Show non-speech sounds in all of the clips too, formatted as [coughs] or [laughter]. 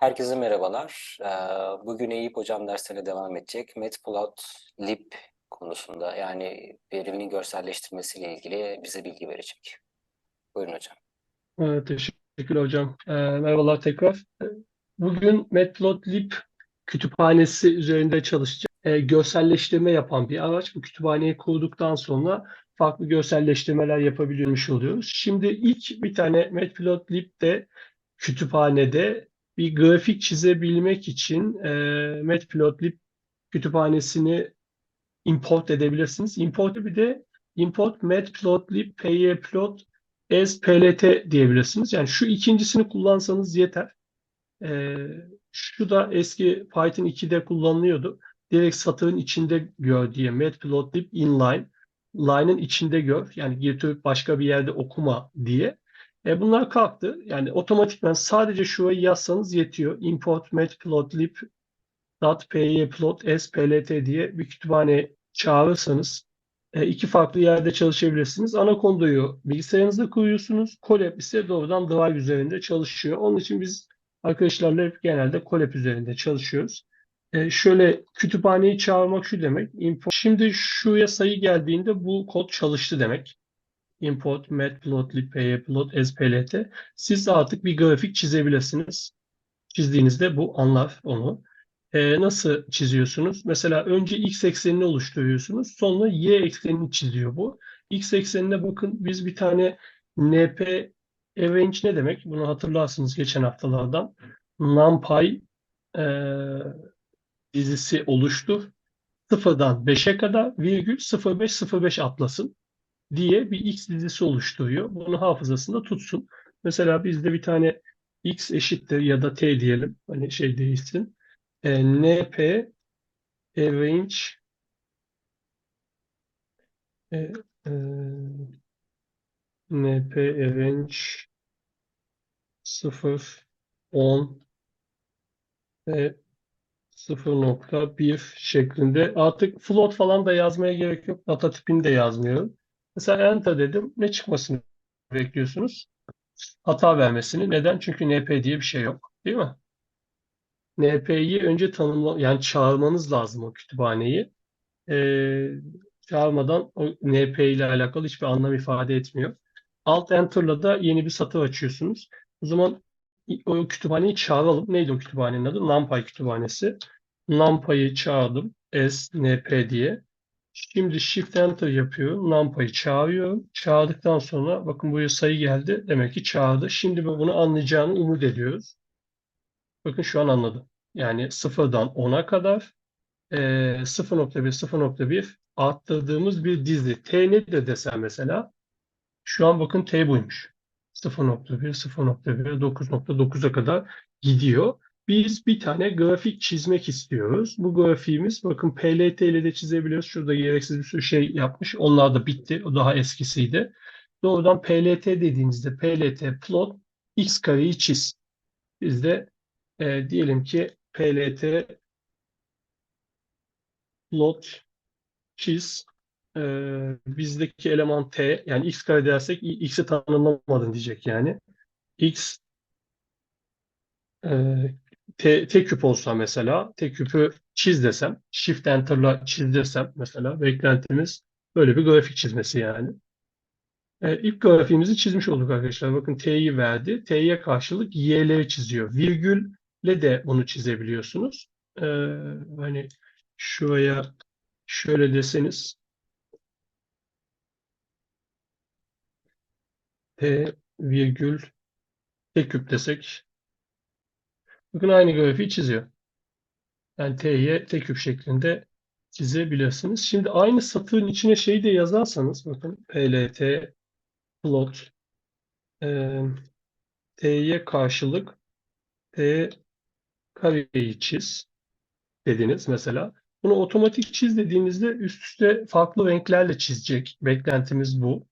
Herkese merhabalar. Eee, Bugün Eyüp Hocam derslerine devam edecek. Matplotlib konusunda yani verinin görselleştirmesiyle ilgili bize bilgi verecek. Buyurun hocam. Evet, teşekkürler hocam. Ee, merhabalar tekrar. Ee, Bugün Matplotlib kütüphanesi üzerinde çalışacağız. Ee, görselleştirme yapan bir araç. Bu kütüphaneyi kurduktan sonra farklı görselleştirmeler yapabiliyormuş oluyoruz. Şimdi ilk bir tane Matplotlib'de kütüphanede bir grafik çizebilmek için e, Matplotlib kütüphanesini import edebilirsiniz. Import bir de import matplotlib pyplot as plt diyebilirsiniz. Yani şu ikincisini kullansanız yeter. Ee, şu da eski Python 2'de kullanılıyordu. Direkt satırın içinde gör diye matplotlib inline line'ın içinde gör. Yani getirip başka bir yerde okuma diye. E bunlar kalktı. Yani otomatikman sadece şurayı yazsanız yetiyor. Import matplotlib .pyplot splt diye bir kütüphane çağırırsanız e, iki farklı yerde çalışabilirsiniz. Anacondo'yu bilgisayarınızda kuruyorsunuz. Colab ise doğrudan Drive üzerinde çalışıyor. Onun için biz arkadaşlarla hep genelde Colab üzerinde çalışıyoruz. E, şöyle kütüphaneyi çağırmak şu demek. Import. Şimdi şuraya sayı geldiğinde bu kod çalıştı demek. Import matplotlib pyplot splt. Siz artık bir grafik çizebilirsiniz. Çizdiğinizde bu anlar onu. Ee, nasıl çiziyorsunuz? Mesela önce x eksenini oluşturuyorsunuz. Sonra y eksenini çiziyor bu. X eksenine bakın biz bir tane np arrange ne demek? Bunu hatırlarsınız geçen haftalardan. NumPy e, dizisi oluştur. Sıfırdan 5'e kadar virgül 0505 atlasın diye bir x dizisi oluşturuyor. Bunu hafızasında tutsun. Mesela bizde bir tane x eşittir ya da t diyelim. Hani şey değilsin e, np arrange e, e, np arrange 0 10 ve 0.1 şeklinde. Artık float falan da yazmaya gerek yok. Data tipini de yazmıyorum. Mesela enter dedim. Ne çıkmasını bekliyorsunuz? Hata vermesini. Neden? Çünkü np diye bir şey yok. Değil mi? NP'yi önce tanımla yani çağırmanız lazım o kütüphaneyi. Ee, çağırmadan o NP ile alakalı hiçbir anlam ifade etmiyor. Alt Enter'la da yeni bir satır açıyorsunuz. O zaman o kütüphaneyi çağıralım. Neydi o kütüphanenin adı? NumPy kütüphanesi. NumPy'yi çağırdım. S, NP diye. Şimdi Shift Enter yapıyorum. NumPy'yi çağırıyorum. Çağırdıktan sonra bakın buraya sayı geldi. Demek ki çağırdı. Şimdi bunu anlayacağını umut ediyoruz. Bakın şu an anladım. Yani sıfırdan 10'a kadar e, 0.1 0.1 arttırdığımız bir dizi. T nedir desem mesela. Şu an bakın T buymuş. 0.1 0.1 9.9'a kadar gidiyor. Biz bir tane grafik çizmek istiyoruz. Bu grafiğimiz bakın PLT ile de çizebiliyoruz. Şurada gereksiz bir sürü şey yapmış. Onlar da bitti. O daha eskisiydi. Doğrudan PLT dediğinizde PLT plot x kareyi çiz. Biz de e, diyelim ki PLT plot çiz e, bizdeki eleman t yani x kare dersek x'i tanımlamadın diyecek yani. x e, t, t küp olsa mesela t küpü çiz desem shift enter'la çiz desem mesela beklentimiz böyle bir grafik çizmesi yani. E, ilk grafiğimizi çizmiş olduk arkadaşlar. Bakın t'yi verdi. t'ye karşılık y'leri çiziyor. Virgülle de bunu çizebiliyorsunuz. E, hani şuraya şöyle deseniz t virgül t küp desek bakın aynı grafiği çiziyor. Yani t'ye t küp şeklinde çizebilirsiniz. Şimdi aynı satırın içine şeyi de yazarsanız bakın plt plot e, t'ye karşılık t kareyi çiz dediniz mesela. Bunu otomatik çiz dediğinizde üst üste farklı renklerle çizecek. Beklentimiz bu.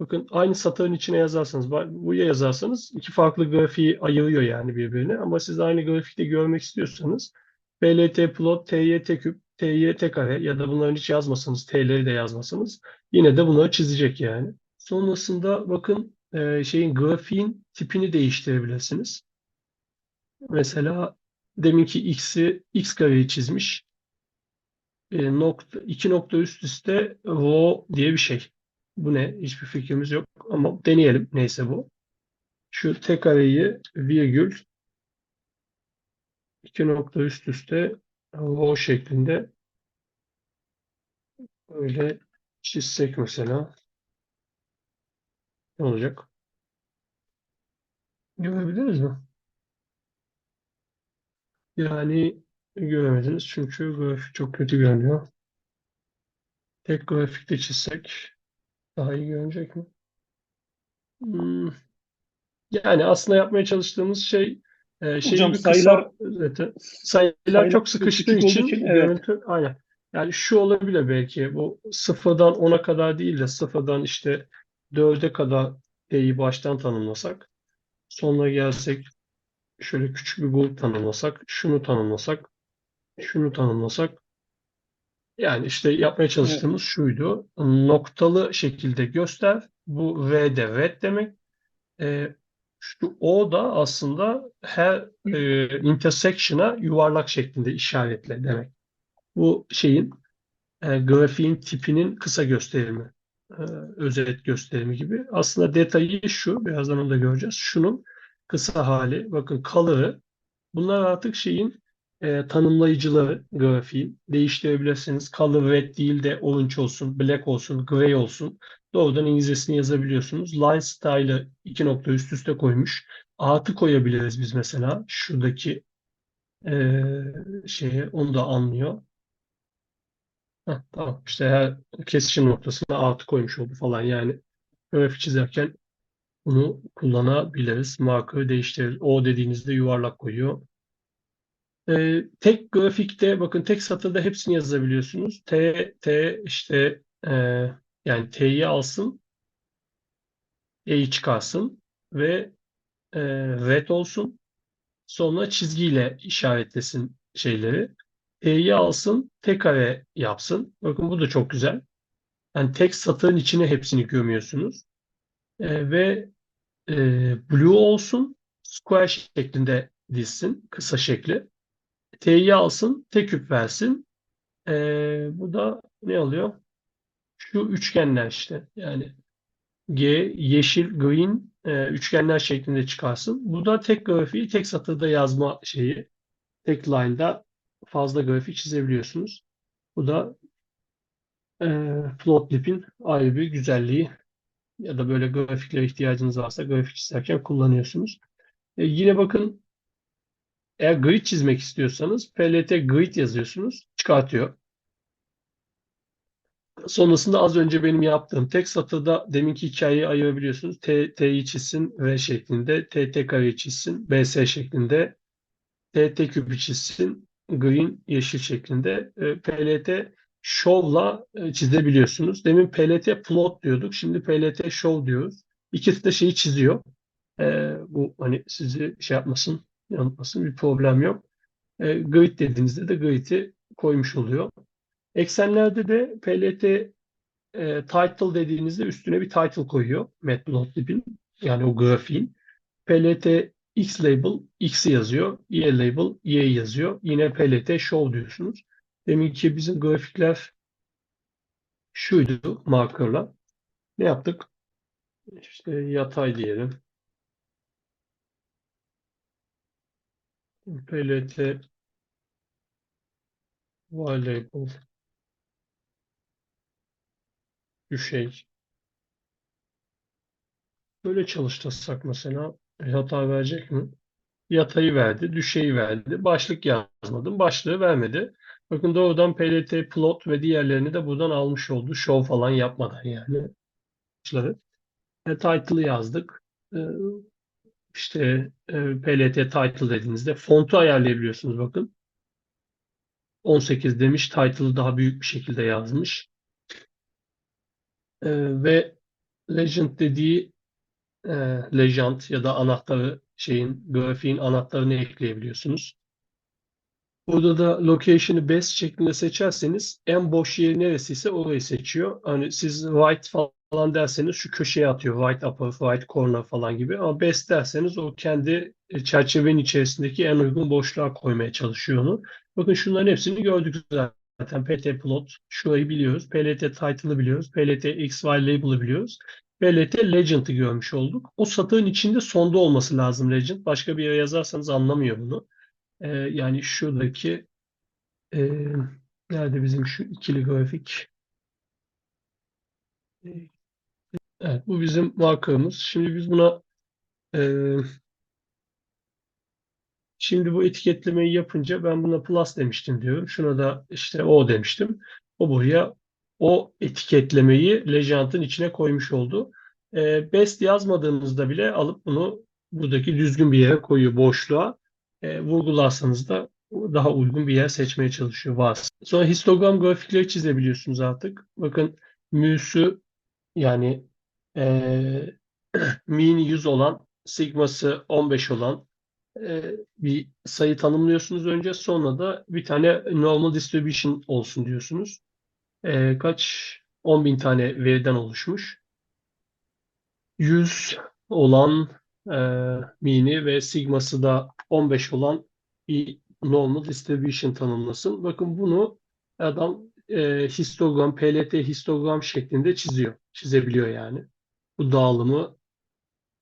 Bakın aynı satırın içine yazarsanız, buraya yazarsanız iki farklı grafiği ayırıyor yani birbirine. Ama siz aynı grafikte görmek istiyorsanız PLT plot, TY t küp, TY t kare ya da bunların hiç yazmasanız, T'leri de yazmasanız yine de bunları çizecek yani. Sonrasında bakın e, şeyin grafiğin tipini değiştirebilirsiniz. Mesela deminki x'i x kareyi çizmiş. E, nokta, iki nokta üst üste rho diye bir şey. Bu ne? Hiçbir fikrimiz yok ama deneyelim. Neyse bu. Şu t kareyi virgül iki nokta üst üste rho şeklinde böyle çizsek mesela ne olacak? Görebiliriz mi? Yani göremediniz çünkü grafik çok kötü görünüyor. Tek grafikte çizsek daha iyi görünecek mi? Hmm. Yani aslında yapmaya çalıştığımız şey e, şeyi Hocam kısa sayılar- özeti. Sayılar sayılar çok sıkıştığı için, için, evet. görüntü aynen. Yani şu olabilir belki bu sıfırdan 10'a kadar değil de sıfırdan işte 4'e kadar t'yi baştan tanımlasak. Sonra gelsek şöyle küçük bir grup tanımlasak, şunu tanımlasak, şunu tanımlasak. Yani işte yapmaya çalıştığımız şuydu. Noktalı şekilde göster. Bu V de red demek. E, şu O da aslında her e, intersection'a yuvarlak şeklinde işaretle demek. Bu şeyin e, grafiğin tipinin kısa gösterimi, e, özet gösterimi gibi. Aslında detayı şu, birazdan onu da göreceğiz. Şunun kısa hali, bakın color'ı. Bunlar artık şeyin e, tanımlayıcıları grafiğin. Değiştirebilirsiniz. Color red değil de orange olsun, black olsun, gray olsun. Doğrudan İngilizcesini yazabiliyorsunuz. Line style'ı iki nokta üst üste koymuş. Artı koyabiliriz biz mesela. Şuradaki e, şeye onu da anlıyor. Heh, tamam işte her kesişim noktasına artı koymuş oldu falan yani grafik çizerken bunu kullanabiliriz. Marker'ı değiştiririz. O dediğinizde yuvarlak koyuyor. Ee, tek grafikte bakın tek satırda hepsini yazabiliyorsunuz. T, T işte e, yani T'yi alsın E'yi çıkarsın ve e, red olsun. Sonra çizgiyle işaretlesin şeyleri. T'yi alsın, tek kare yapsın. Bakın bu da çok güzel. Yani tek satırın içine hepsini gömüyorsunuz. Ee, ve e, blue olsun, square şeklinde dizsin, kısa şekli. T'yi alsın, tek küp versin. Ee, bu da ne oluyor? Şu üçgenler işte. Yani G, yeşil, green e, üçgenler şeklinde çıkarsın. Bu da tek grafiği tek satırda yazma şeyi. Tek line'da fazla grafik çizebiliyorsunuz. Bu da e, Flotlip'in ayrı bir güzelliği ya da böyle grafiklere ihtiyacınız varsa grafik çizerken kullanıyorsunuz. E, yine bakın eğer grid çizmek istiyorsanız PLT grid yazıyorsunuz çıkartıyor. Sonrasında az önce benim yaptığım tek satırda deminki hikayeyi ayırabiliyorsunuz. T, T'yi çizsin V şeklinde, T, T kareyi çizsin BS şeklinde, T, T küpü çizsin green yeşil şeklinde. E, PLT show'la e, çizebiliyorsunuz. Demin PLT plot diyorduk. Şimdi PLT show diyoruz. İkisi de şeyi çiziyor. E, bu hani sizi şey yapmasın, yanıltmasın bir problem yok. E, grid dediğinizde de grid'i koymuş oluyor. Eksenlerde de PLT e, title dediğinizde üstüne bir title koyuyor Matplotlib'in yani o grafiğin. PLT X label X'i yazıyor. Y label Y yazıyor. Yine PLT show diyorsunuz. Deminki bizim grafikler şuydu markerla. Ne yaptık? İşte yatay diyelim. PLT Y label düşey. Böyle çalıştırsak mesela bir hata verecek mi? Yatayı verdi, düşeyi verdi. Başlık yazmadım, başlığı vermedi. Bakın doğrudan PLT plot ve diğerlerini de buradan almış oldu. Show falan yapmadan yani. E, title'ı yazdık. E, işte e, PLT title dediğinizde fontu ayarlayabiliyorsunuz bakın. 18 demiş, title'ı daha büyük bir şekilde yazmış. E, ve legend dediği e, legend ya da anahtarı şeyin grafiğin anahtarını ekleyebiliyorsunuz. Burada da location'ı best şeklinde seçerseniz en boş yeri neresiyse orayı seçiyor. Hani siz right falan falan derseniz şu köşeye atıyor. White upper, white corner falan gibi. Ama best derseniz o kendi e, çerçevenin içerisindeki en uygun boşluğa koymaya çalışıyor onu. Bakın şunların hepsini gördük zaten. PT plot, şurayı biliyoruz. PLT title'ı biliyoruz. PLT XY label'ı biliyoruz. PLT legend'ı görmüş olduk. O satığın içinde sonda olması lazım legend. Başka bir yere yazarsanız anlamıyor bunu. Ee, yani şuradaki e, nerede bizim şu ikili grafik? Evet, bu bizim markamız. Şimdi biz buna e, şimdi bu etiketlemeyi yapınca ben buna plus demiştim diyorum. Şuna da işte o demiştim. O buraya o etiketlemeyi Legend'ın içine koymuş oldu. E, best yazmadığınızda bile alıp bunu buradaki düzgün bir yere koyuyor boşluğa. E, vurgularsanız da daha uygun bir yer seçmeye çalışıyor varsa. Sonra histogram grafikleri çizebiliyorsunuz artık. Bakın müsü yani e, mean 100 olan, sigması 15 olan e, bir sayı tanımlıyorsunuz önce. Sonra da bir tane normal distribution olsun diyorsunuz. E, kaç? 10.000 tane veriden oluşmuş. 100 olan e, mean'i ve sigması da 15 olan bir normal distribution tanımlasın. Bakın bunu adam e, histogram, PLT histogram şeklinde çiziyor. Çizebiliyor yani. Bu dağılımı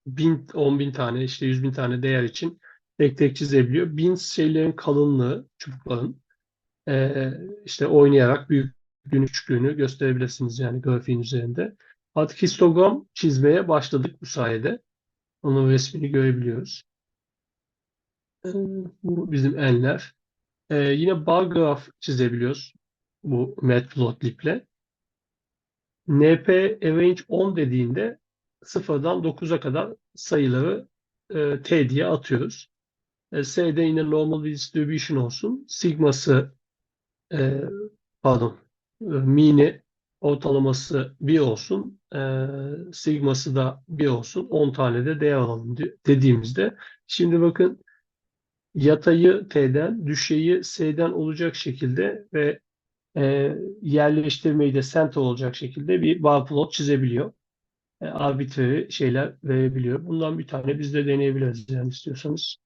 bin, on bin tane, işte yüz bin tane değer için tek tek çizebiliyor. Bin şeylerin kalınlığı, çubukların e, işte oynayarak büyüklüğünü, küçüklüğünü gösterebilirsiniz yani grafiğin üzerinde. Artık histogram çizmeye başladık bu sayede. Onun resmini görebiliyoruz. E, bu bizim enler. E, yine bar graf çizebiliyoruz bu matplotlib ile. np arrange 10 dediğinde sıfırdan 9'a kadar sayıları e, t diye atıyoruz. E, S'de yine normal distribution olsun. Sigması e, pardon e, mean'i ortalaması 1 olsun. E, sigması da 1 olsun. 10 tane de değer alalım dediğimizde şimdi bakın yatayı T'den, düşeyi S'den olacak şekilde ve e, yerleştirmeyi de center olacak şekilde bir bar plot çizebiliyor. E, arbitrary şeyler verebiliyor. Bundan bir tane biz de deneyebiliriz yani istiyorsanız.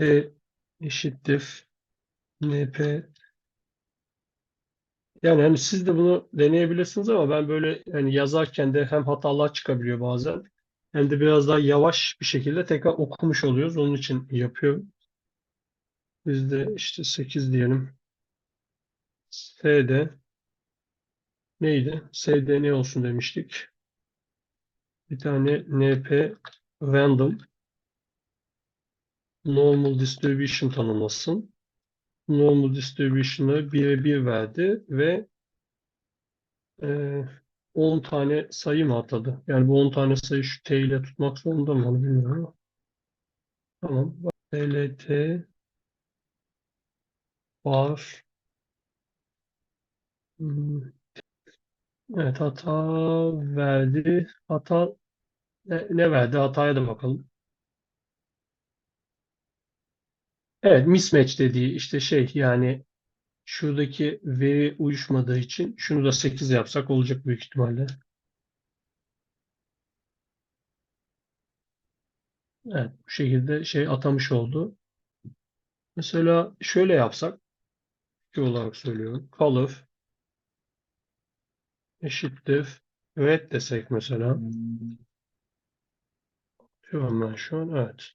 E eşittir np yani hani siz de bunu deneyebilirsiniz ama ben böyle yani yazarken de hem hatalar çıkabiliyor bazen hem de biraz daha yavaş bir şekilde tekrar okumuş oluyoruz. Onun için yapıyorum. Biz de işte 8 diyelim. S'de neydi? S'de ne olsun demiştik. Bir tane np random normal distribution tanımlasın. Normal distribution'ı 1'e 1 verdi ve e, 10 tane sayı mı atadı? Yani bu 10 tane sayı şu t ile tutmak zorunda mı onu bilmiyorum ama. Tamam. plt var. Hmm. Evet hata verdi. Hata ne, ne verdi? Hataya da bakalım. Evet mismatch dediği işte şey yani şuradaki veri uyuşmadığı için şunu da 8 yapsak olacak büyük ihtimalle. Evet bu şekilde şey atamış oldu. Mesela şöyle yapsak ki olarak söylüyorum. Color eşittir red desek mesela. Diyorum ben şu an evet.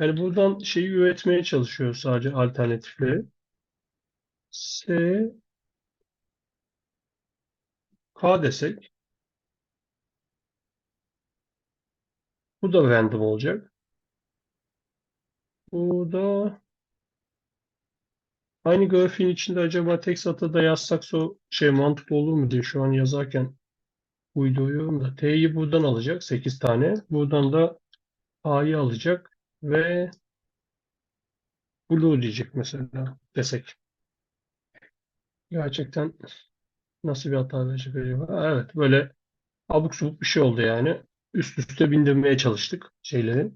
Yani buradan şeyi üretmeye çalışıyor sadece alternatifleri. S K desek bu da random olacak. Bu da aynı grafiğin içinde acaba tek satıda yazsak so şey mantıklı olur mu diye şu an yazarken uyduruyorum da T'yi buradan alacak 8 tane. Buradan da A'yı alacak ve blue diyecek mesela desek. Gerçekten nasıl bir hata verecek acaba? Evet böyle abuk subuk bir şey oldu yani. Üst üste bindirmeye çalıştık şeyleri.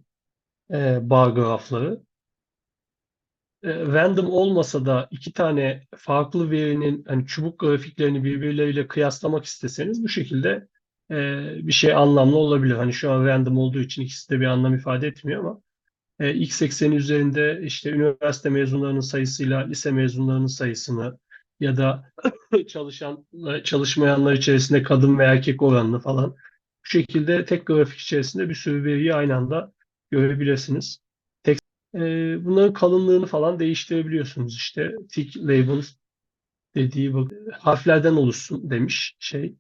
E, bar grafları. E, random olmasa da iki tane farklı verinin hani çubuk grafiklerini birbirleriyle kıyaslamak isteseniz bu şekilde e, bir şey anlamlı olabilir. Hani şu an random olduğu için ikisi de bir anlam ifade etmiyor ama e, x ekseni üzerinde işte üniversite mezunlarının sayısıyla lise mezunlarının sayısını ya da [coughs] çalışan çalışmayanlar içerisinde kadın ve erkek oranını falan bu şekilde tek grafik içerisinde bir sürü veriyi aynı anda görebilirsiniz. Tek, e, bunların kalınlığını falan değiştirebiliyorsunuz işte tick labels dediği bak harflerden oluşsun demiş şey.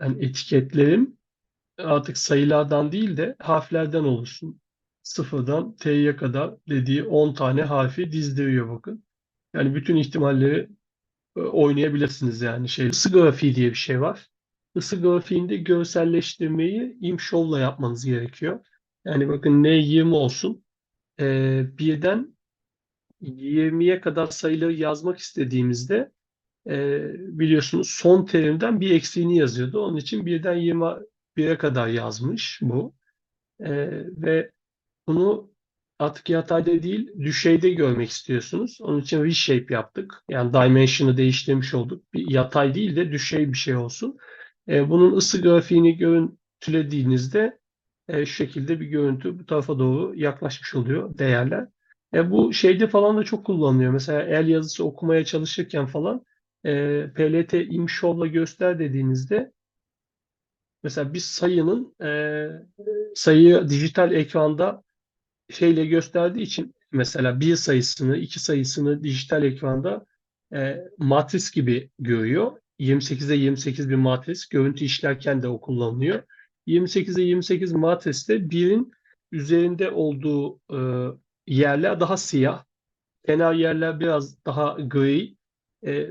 Yani etiketlerim artık sayılardan değil de harflerden oluşsun. Sıfırdan T'ye kadar dediği 10 tane harfi dizdiriyor bakın. Yani bütün ihtimalleri e, oynayabilirsiniz yani şey. Isı grafiği diye bir şey var. Isı grafiğinde görselleştirmeyi imşovla yapmanız gerekiyor. Yani bakın N20 olsun. Ee, birden 20'ye kadar sayıları yazmak istediğimizde e, biliyorsunuz son terimden bir eksiğini yazıyordu. Onun için birden 21'e kadar yazmış bu. E, ve bunu artık yatayda değil düşeyde görmek istiyorsunuz. Onun için reshape yaptık. Yani dimension'ı değiştirmiş olduk. Bir yatay değil de düşey bir şey olsun. E, bunun ısı grafiğini görüntülediğinizde e, şu şekilde bir görüntü bu tarafa doğru yaklaşmış oluyor değerler. E, bu şeyde falan da çok kullanılıyor. Mesela el yazısı okumaya çalışırken falan e, PLT imşovla göster dediğinizde mesela bir sayının e, sayıyı dijital ekranda şeyle gösterdiği için mesela bir sayısını, iki sayısını dijital ekranda e, matris gibi görüyor. 28'e 28 bir matris. Görüntü işlerken de o kullanılıyor. 28'e 28 matriste birin üzerinde olduğu e, yerler daha siyah. Kenar yerler biraz daha gri. E,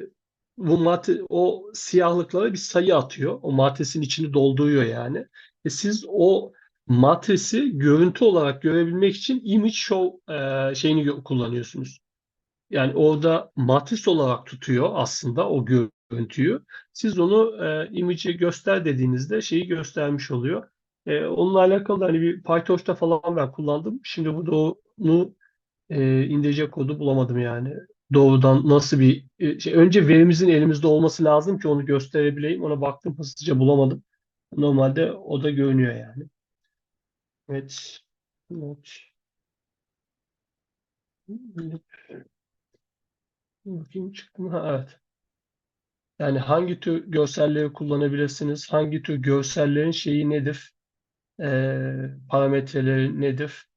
bu mate, o siyahlıklara bir sayı atıyor. O matrisin içini dolduruyor yani. E siz o matrisi görüntü olarak görebilmek için image show e, şeyini kullanıyorsunuz. Yani orada matris olarak tutuyor aslında o görüntüyü. Siz onu e, image'e göster dediğinizde şeyi göstermiş oluyor. E, onunla alakalı hani bir PyTorch'ta falan ben kullandım. Şimdi burada onu e, indirecek kodu bulamadım yani. Doğrudan nasıl bir e, şey. Önce verimizin elimizde olması lazım ki onu gösterebileyim. Ona baktım hızlıca bulamadım. Normalde o da görünüyor yani. Evet. Not. Bakayım çıktı mı? Ha, evet. Yani hangi tür görselleri kullanabilirsiniz? Hangi tür görsellerin şeyi nedir? Ee, parametreleri nedir?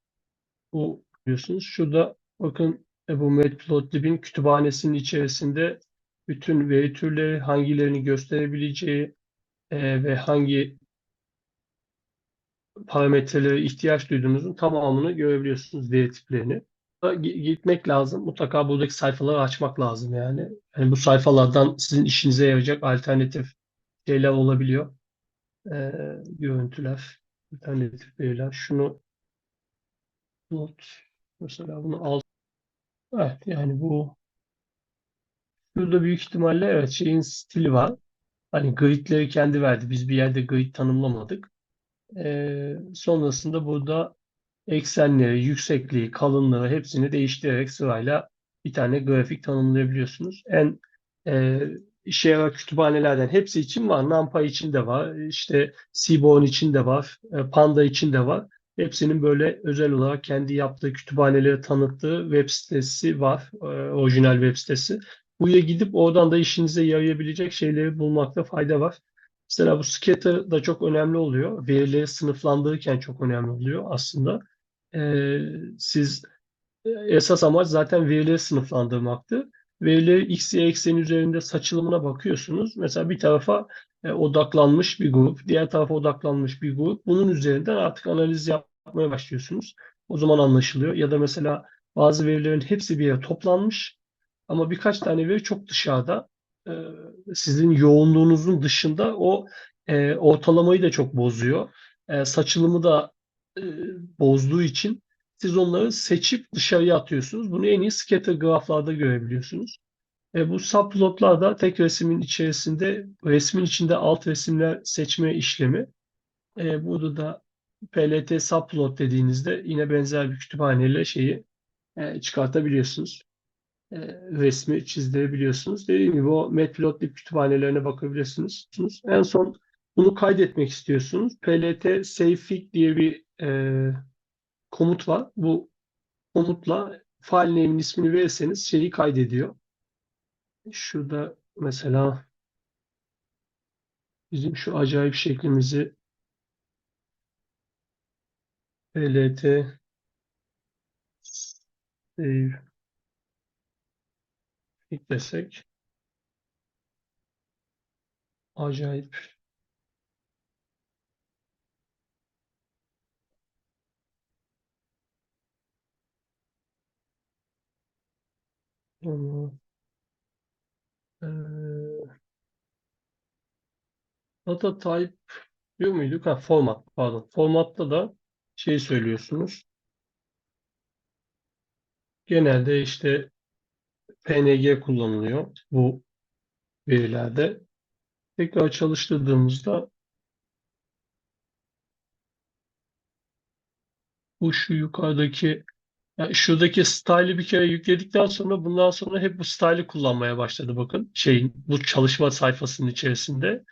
Bu biliyorsunuz. Şurada bakın e, bu Matplotlib'in kütüphanesinin içerisinde bütün veri türleri hangilerini gösterebileceği e, ve hangi parametrelere ihtiyaç duyduğunuzun tamamını görebiliyorsunuz veri tiplerini. Gitmek lazım. Mutlaka buradaki sayfaları açmak lazım yani. Yani bu sayfalardan sizin işinize yarayacak alternatif şeyler olabiliyor. Ee, görüntüler, alternatif veriler. Şunu not mesela bunu al. Evet yani bu burada büyük ihtimalle evet şeyin stili var. Hani gridleri kendi verdi. Biz bir yerde grid tanımlamadık. Ee, sonrasında burada eksenleri, yüksekliği, kalınlığı hepsini değiştirerek sırayla bir tane grafik tanımlayabiliyorsunuz. En e, işe yarar kütüphanelerden hepsi için var. NumPy için de var. İşte Seaborn için de var. E, Panda için de var. Hepsinin böyle özel olarak kendi yaptığı kütüphaneleri tanıttığı web sitesi var. E, orijinal web sitesi. Buraya gidip oradan da işinize yarayabilecek şeyleri bulmakta fayda var. Mesela bu scatter da çok önemli oluyor. Verileri sınıflandırırken çok önemli oluyor aslında. Ee, siz esas amaç zaten verileri sınıflandırmaktı. Verileri x, y ekseni üzerinde saçılımına bakıyorsunuz. Mesela bir tarafa e, odaklanmış bir grup, diğer tarafa odaklanmış bir grup. Bunun üzerinden artık analiz yapmaya başlıyorsunuz. O zaman anlaşılıyor. Ya da mesela bazı verilerin hepsi bir yere toplanmış ama birkaç tane veri çok dışarıda. Ee, sizin yoğunluğunuzun dışında o e, ortalamayı da çok bozuyor. E, saçılımı da e, bozduğu için siz onları seçip dışarıya atıyorsunuz. Bunu en iyi scatter graflarda görebiliyorsunuz. E, bu subplotlar da tek resmin içerisinde resmin içinde alt resimler seçme işlemi. E, burada da PLT subplot dediğinizde yine benzer bir kütüphaneyle şeyi e, çıkartabiliyorsunuz. E, resmi çizdirebiliyorsunuz. Dediğim gibi o Matplotlib kütüphanelerine bakabilirsiniz. En son bunu kaydetmek istiyorsunuz. plt savefig diye bir e, komut. Bu komutla file name'in ismini verirseniz şeyi kaydediyor. Şurada mesela bizim şu acayip şeklimizi plt save eklesek acayip Eee, data type diyor muyduk? Ha, format pardon. Formatta da şey söylüyorsunuz. Genelde işte PNG kullanılıyor bu verilerde. Tekrar çalıştırdığımızda bu şu yukarıdaki yani şuradaki style'ı bir kere yükledikten sonra bundan sonra hep bu style'ı kullanmaya başladı bakın. Şeyin bu çalışma sayfasının içerisinde.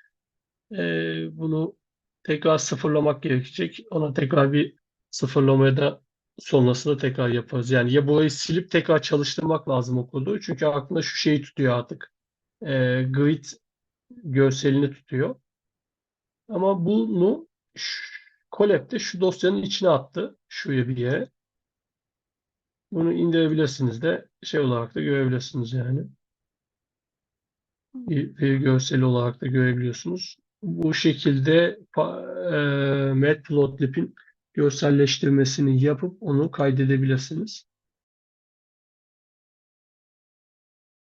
Ee, bunu tekrar sıfırlamak gerekecek. Ona tekrar bir sıfırlamaya da sonrasında tekrar yaparız. Yani ya burayı silip tekrar çalıştırmak lazım o kodu. Çünkü aklında şu şeyi tutuyor artık. Ee, grid görselini tutuyor. Ama bunu Colab'de şu dosyanın içine attı. Şuraya bir yere. Bunu indirebilirsiniz de şey olarak da görebilirsiniz yani. Bir, bir görseli olarak da görebiliyorsunuz. Bu şekilde e, Matplotlib'in görselleştirmesini yapıp onu kaydedebilirsiniz.